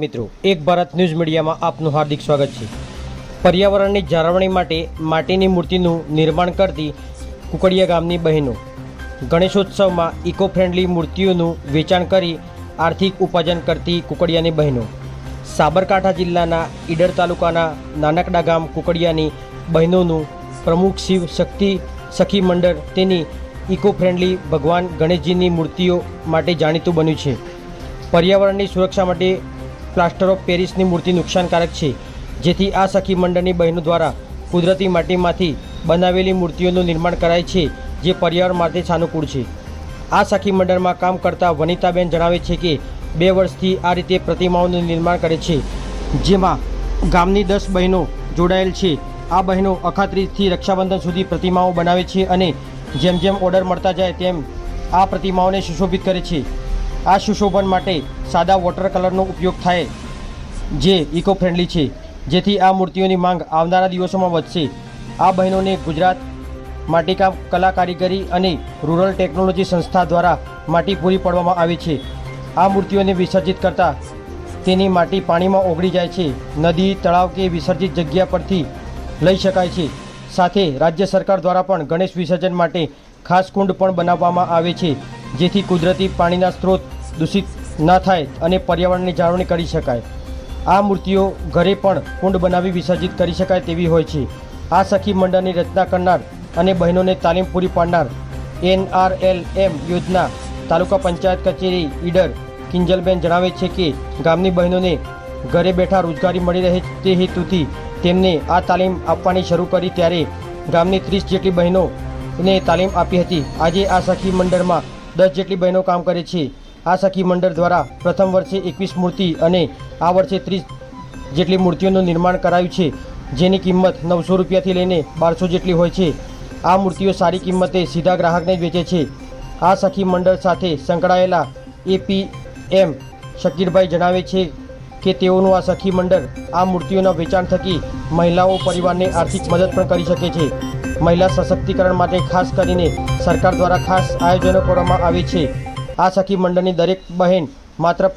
મિત્રો, એક ભારત ન્યૂઝ મીડિયામાં આપનું હાર્દિક સ્વાગત છે. પર્યાવરણની જાળવણી માટે માટીની મૂર્તિનું નિર્માણ કરતી કુકડિયા ગામની બહેનો. ગણેશોત્સવમાં ઇકો ફ્રેન્ડલી મૂર્તિઓનું વેચાણ કરી આર્થિક ઉપાર્જન કરતી કુકડિયાની બહેનો. સાબરકાંઠા જિલ્લાના ઈડર તાલુકાના નાનકડા ગામ કુકડિયાની બહેનોનું પ્રમુખ શિવ શક્તિ સખી મંડળ તેની ઇકો ફ્રેન્ડલી ભગવાન ગણેશજીની મૂર્તિઓ માટે જાણીતું બન્યું છે. પર્યાવરણની સુરક્ષા માટે પ્લાસ્ટર ઓફ પેરિસની મૂર્તિ નુકસાનકારક છે, જેથી આ સખી મંડળની બહેનો દ્વારા કુદરતી માટીમાંથી બનાવેલી મૂર્તિઓનું નિર્માણ કરાય છે, જે પર્યાવરણ માટે સાનુકૂળ છે. આ સખી મંડળમાં કામ કરતા વનિતાબેન જણાવે છે કે, બે વર્ષથી આ રીતે પ્રતિમાઓનું નિર્માણ કરે છે, જેમાં ગામની દસ બહેનો જોડાયેલ છે. આ બહેનો અખાત્રીજથી રક્ષાબંધન સુધી પ્રતિમાઓ બનાવે છે અને જેમ જેમ ઓર્ડર મળતા જાય તેમ આ પ્રતિમાઓને સુશોભિત કરે છે. આ સુશોભન માટે સાદા વોટર કલરનો ઉપયોગ થાય, જે ઇકો ફ્રેન્ડલી છે. જેથી આ મૂર્તિઓની માંગ આવનારા દિવસોમાં વધશે. આ બહેનોને ગુજરાત માટીકામ કલા કારીગરી અને રૂરલ ટેકનોલોજી સંસ્થા દ્વારા માટી પૂરી પાડવામાં આવે છે. આ મૂર્તિઓને વિસર્જિત કરતાં તેની માટી પાણીમાં ઓગળી જાય છે. નદી, તળાવ કે વિસર્જિત જગ્યા પરથી લઈ શકાય છે. સાથે રાજ્ય સરકાર દ્વારા પણ ગણેશ વિસર્જન માટે ખાસ કુંડ પણ બનાવવામાં આવે છે. જેથી કુદરતી પાણીના સ્ત્રોત દૂષિત ન થાય અને પર્યાવરણની જાળવણી કરી શકાય. આ મૂર્તિઓ ઘરે પણ કુંડ બનાવી વિસર્જિત કરી શકાય તેવી હોય છે. આ સખી મંડળની રચના કરનાર અને બહેનોને તાલીમ પૂરી પાડનાર એનઆરએલએમ યોજના તાલુકા પંચાયત કચેરી ઈડર કિંજલબેન જણાવે છે કે ગામની બહેનોને ઘરે બેઠા રોજગારી મળી રહે તે હેતુથી તેમને આ તાલીમ આપવાની શરૂ કરી ત્યારે ગામની ત્રીસ જેટલી બહેનોને તાલીમ આપી હતી. આજે આ સખી મંડળમાં દસ જેટલી બહેનો કામ કરે છે. આ સખી મંડળ દ્વારા પ્રથમ વર્ષે એકવીસ મૂર્તિ અને આ વર્ષે ત્રીસ જેટલી મૂર્તિઓનું નિર્માણ કરાયું છે. જેની કિંમત નવસો રૂપિયાથી લઈને બારસો જેટલી હોય છે. આ મૂર્તિઓ સારી કિંમતે સીધા ગ્રાહકને વેચે છે. આ સખી મંડળ સાથે સંકળાયેલા એપીએમ શકીરભાઈ જણાવે છે કે તેઓનું આ સખી મંડળ આ મૂર્તિઓના વેચાણ થકી મહિલાઓ પરિવારને આર્થિક મદદ પણ કરી શકે છે. મહિલા સશક્તિકરણ માટે ખાસ કરીને સરકાર દ્વારા ખાસ આયોજનો કરવામાં આવે છે. આ સખી મંડળની દરેક બહેન માત્ર